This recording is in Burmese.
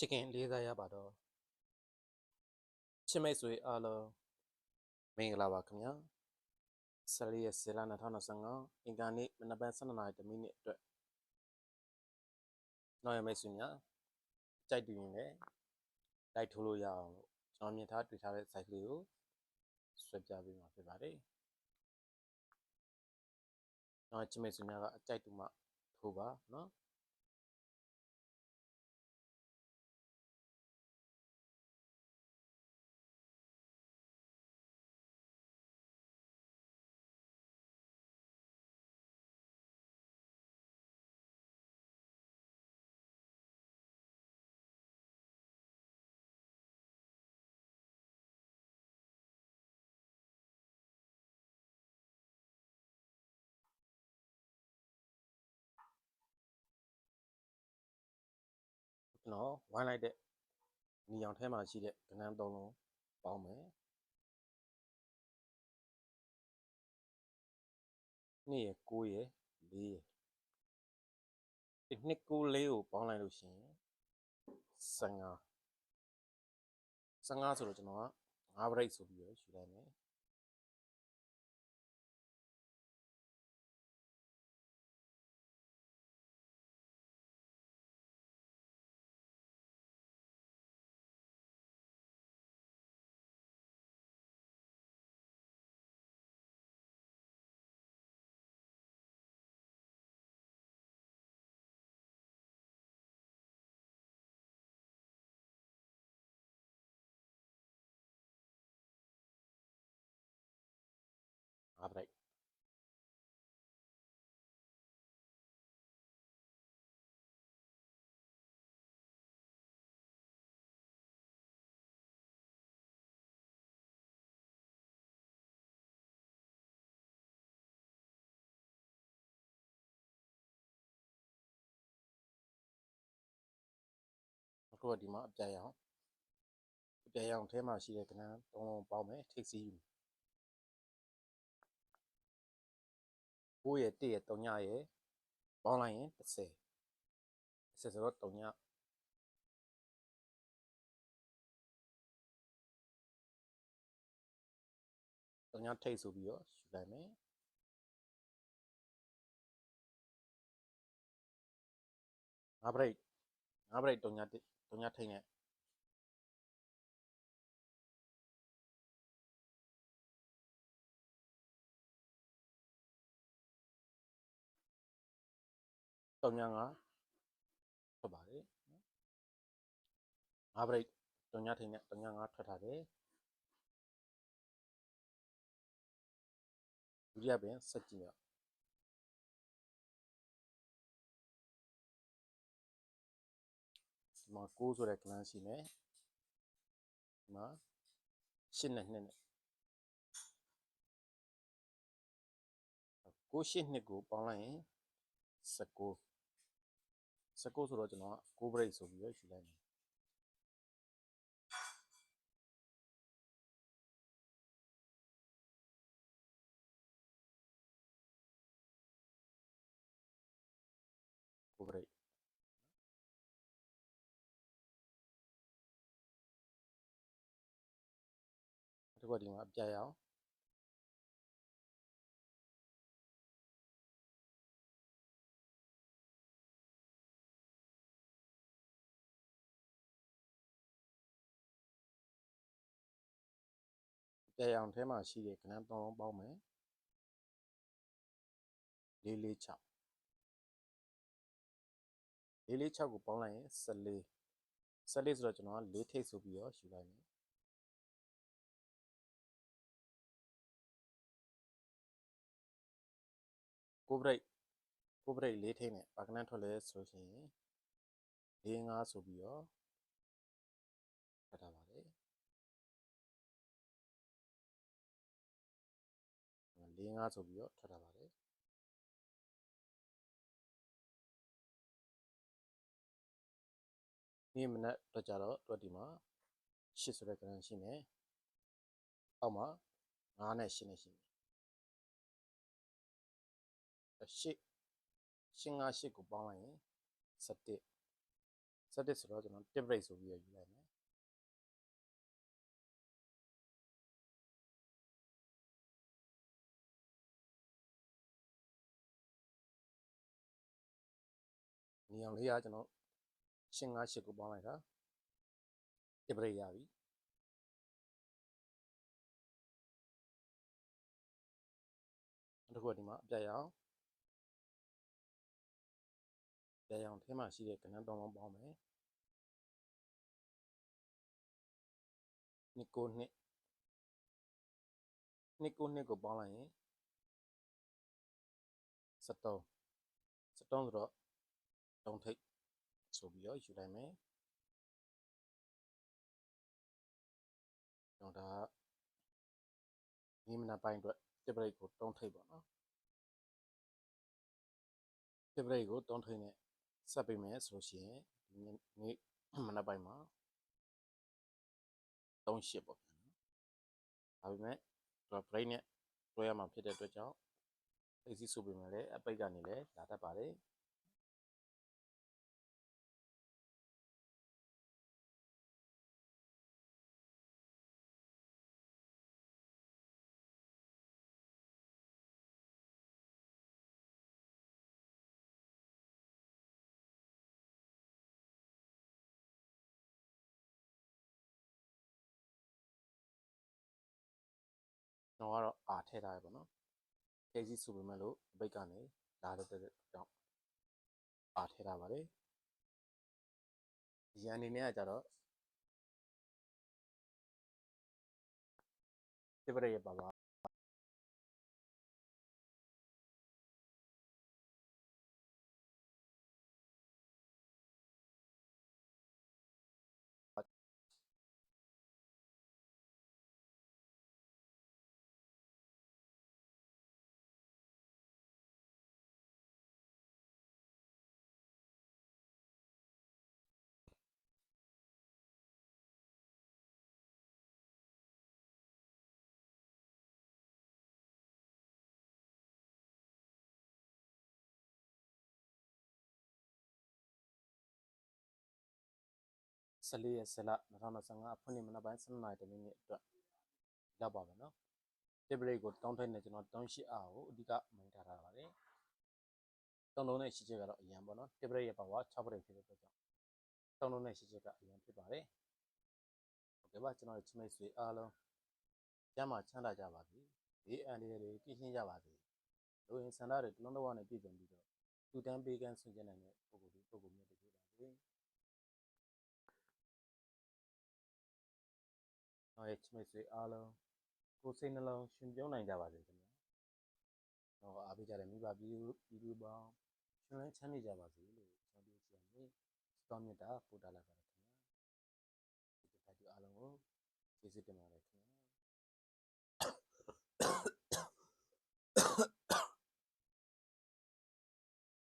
ချစ်ခင်လေးစားရပါတော့ချစ်မိတ်ဆွေအားလုံးမင်္ဂလာပါခင်ဗျာ14ရက်10လ2025အင်္ဂါနေ့မနက်ပိုင်း12နာရီတမိနစ်အတွက်နောက်ရမိတ်ဆွေများကြိုက်တူရင်လည်းလိုက်ထိုးလို့ရအောင်လို့ကျွန်တော်မြင်ထားတွေ့ထားတဲ့ site လေးကိုဆွဲပြပေးမှာဖြစ်ပါတယ်နောက်ချစ်မိတ်ဆွေများကအကြိုက်တူမှထိုးပါเကျွန်တော်ဝိုင်းလိုက်တဲ့ညီအောင်ထဲမှာရှိတဲ့ကဏ္ဍသုံးလုံးပေါင်းမယ်နှစ်ရယ်9ရယ်4ရယ်ဒီနှစ်9 4ကိုပေါင်းလိုက်လို့ရှိရင်15 15ဆိုတော့ကျွန်တော်က5 break ဆိုပြီးတော့ယူလိုက်မယ် အခုကဒီမှာအပြတ်ရအောင်အပြတ်ရအောင်ထဲမှာရှိတဲ့ကဏ္ဍသုံးလုံးပေါင်းမယ်ထိပ်စီးယူ9ရယ်1ရယ်3ညရယ်ပေါင်းလိုက်ရင်30 30ဆိုတော့3ည3ညထိပ်ဆိုပြီးတော့ယူလိုက်မယ်5 break 5 break 3ည 3ညထိပ်နဲ့3ည5ထွက်ပါတယ်5 break 3ညထိပ်နဲ့3ည5ထွက်ထားတယ်ဒုတိယပင်ဆက်ကြည့်ရအောင် ဒီမှာ6ဆိုတဲ့ကလန်းရှိမယ်ဒီမှာ8နဲ့2နဲ့9 8နှစ်ကိုပေါင်းလိုက်ရင်19 19ဆိုတော့ကျွန်တော်က9 break ဆိုပြီးတော့ယူလိုက်မယ် 9 break ဒီကဒီမှာအပြတ်ရအောင်အပြတ်ရအောင်ထဲမှာရှိတဲ့ကဏ္ဍသုံးလုံးပေါင်းမယ်4 4 6 4 4 6ကိုပေါင်းလိုက်ရင်14 14ဆိုတော့ကျွန်တော်က4ထိပ်ဆိုပြီးတော့ယူလိုက်မယ် ကိုဘရိတ်ကိုဘရိတ်၄ထိပ်နဲ့ပါကနန်းထွက်လဲဆိုရှင်၄၅ဆိုပြီးတော့ဖတ်ထားပါတယ်၄၅ဆိုပြီးတော့ထွက်ထားပါတယ်ဒီမနက်တော့ကြတော့တွက်ဒီမှာ8ဆိုတဲ့ကဏ္ဍရှိမယ်အောက်မှာ9နဲ့8နဲ့ရှိမယ် 8 8 5 8ကိုပေါင်းလိုက်ရင်17 17ဆိုတော့ကျွန်တော်1 break ဆိုပြီးတော့ယူလိုက်မယ်နေအောင်လေးကကျွန်တော်ရှင်း5 8ကိုပေါင်းလိုက်တာ1 break ရပြီနောက်တစ်ခုကဒီမှာအပြတ်ရအောင် ပြတ်ရအောင်ထဲမှာရှိတဲ့ကဏ္ဍတောင်းပေါင်းပေါင်းမယ်နှစ်ကိုနှစ်နှစ်ကိုနှစ်ကိုပေါင်းလိုက်ရင်73 73ဆိုတော့တုံးထိပ်ဆိုပြီးတော့ယူလိုက်မယ်တော့ဒါဒီမနာပိုင်းအတွက်တစ်ဘရိတ်ကိုတုံးထိပ်ပေါ့နော်တစ်ဘရိတ်ကိုတုံးထိပ်နဲ့ ဆက်ပေးမယ်ဆိုလို့ရှိရင်ဒီနေ့မနာပိုင်းမှာ38ပေါ့ဗျာနော်ဒါပေမဲ့တော့ break နဲ့တွဲရမှာဖြစ်တဲ့အတွက်ကြောင့်သိစီဆိုပေမဲ့လည်းအပိတ်ကနေလည်းလာတတ်ပါတယ် ကျွန်တော်ကတော့အာထည့်ထားရပါတော့သိစီဆိုပေမဲ့လို့အပိတ်ကနေလာတတ်တဲ့ကြောင့်အာထည့်ထားပါတယ်ဒီအနေနဲ့ကကြတော့ဒီပရိယပါပါ 14ရက်ဆက်လ2025အဖွင့်နေ့မနက်ပိုင်း7:00နာရီတမိနစ်အတွက်လောက်ပါမယ်နော်ဒီပရိတ်ကိုတောင်းထိုက်နေကျွန်တော်တောင်းရှိအားကိုအဓိကမိန်ထားထားပါတယ်တောင်းလုံးနဲ့ရှိချက်ကတော့အရင်ပေါ့နော်ဒီပရိတ်ရဲ့ပါဝါ6ပရိတ်ဖြစ်တဲ့အတွက်ကြောင့်တောင်းလုံးနဲ့ရှိချက်ကအရင်ဖြစ်ပါတယ်ဟုတ်ကဲ့ပါကျွန်တော်ရဲ့ချမိတ်ဆွေအားလုံးကျမ်းမာချမ်းသာကြပါစေဒီအန်ဒီတွေကင်းရှင်းကြပါစေလူရင်စန္ဒတွေတလုံးတစ်ဝနဲ့ပြည့်စုံပြီးတော့လူတန်းပေးကမ်းဆွင့်ကြနိုင်တဲ့ပုံကိုယ်ဒီပုံကိုယ်မျိုးတည်ပါစေ တော့ရဲ့ချစ်မိတ်ဆွေအားလုံးကိုယ်စိတ်နှလုံးရှင်ပြုံးနိုင်ကြပါစေခင်ဗျာ။တော့အားပေးကြတဲ့မိဘပြည်သူပြည်သူပေါင်းရှင်လန်းချမ်းမြေ့ကြပါစေလို့ကျွန်တော်ပြောချင်တယ်။သောမေတ္တာပို့တာလာပါရခင်ဗျာ။ဒီတစ်ခါဒီအားလုံးကိုကျေးဇူးတင်ပါတယ်ခင်ဗျာ။